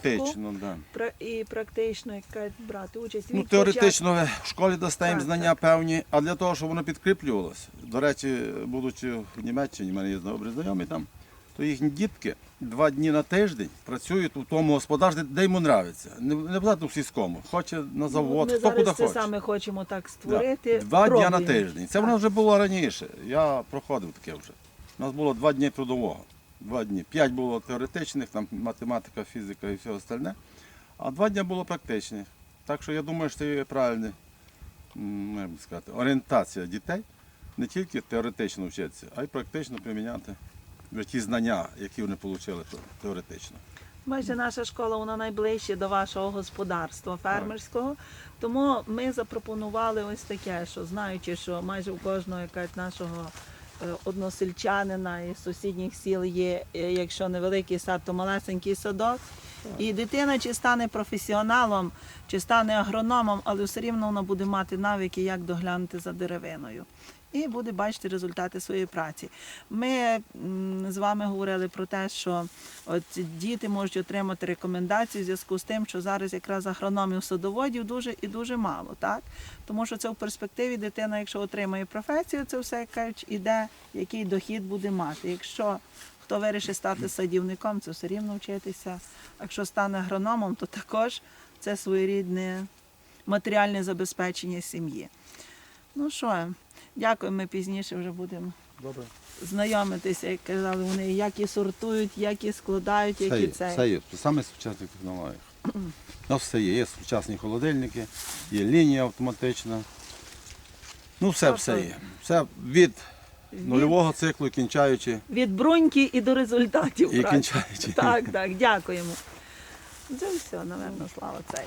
Практично, да. пра- і практично як кажуть, брати участь. Ну, Від теоретично в школі дасте їм Так, знання певні, а для того, щоб воно підкріплювалося. До речі, будучи в Німеччині, в мене є добрі знайомі там, то їхні дітки два дні на тиждень працюють у тому господарстві, де йому нравиться. Не, не обов'язково в сільському, хоче на завод, Ми хто куди це хоче. саме хочемо так Да. створити. Два дня на пробуємо. тиждень. Це в нас вже було раніше. Я проходив таке вже. У нас було два дні трудового. Два дні. П'ять було теоретичних, там математика, фізика і все остальне. А два дні було практичних. Так що я думаю, що це є правильна сказати, орієнтація дітей. Не тільки теоретично вчитися, а й практично приміняти ті знання, які вони отримали теоретично. Бачите, наша школа вона найближче до вашого господарства фермерського. Тому ми запропонували ось таке, що знаючи, що майже у кожного якась нашого односельчанина із сусідніх сіл є, е, якщо невеликий сад, то малесенький садок. І дитина чи стане професіоналом, чи стане агрономом, але все рівно вона буде мати навики, як доглянути за деревиною. І буде бачити результати своєї праці. Ми з вами говорили про те, що от діти можуть отримати рекомендації в зв'язку з тим, що зараз якраз агрономів садоводів дуже і дуже мало, так? Тому що це в перспективі дитина, якщо отримає професію, це все кажуть, іде, який дохід буде мати. Якщо хто вирішить стати садівником, це все рівно вчитися. Якщо стане агрономом, то також це своєрідне матеріальне забезпечення сім'ї. Ну що, дякую, ми пізніше вже будемо Добре. знайомитися, як казали вони, як і сортують, як і складають, Все які є, це. все є. Саме сучасні технології. У нас все є. Є сучасні холодильники, є лінія автоматична. Ну, все, Тобто все є. Все від Від, нульового циклу, кінчаючи від бруньки і до результатів. і кінчаючи. Так, так, дякуємо. Це все, напевно, слава цей.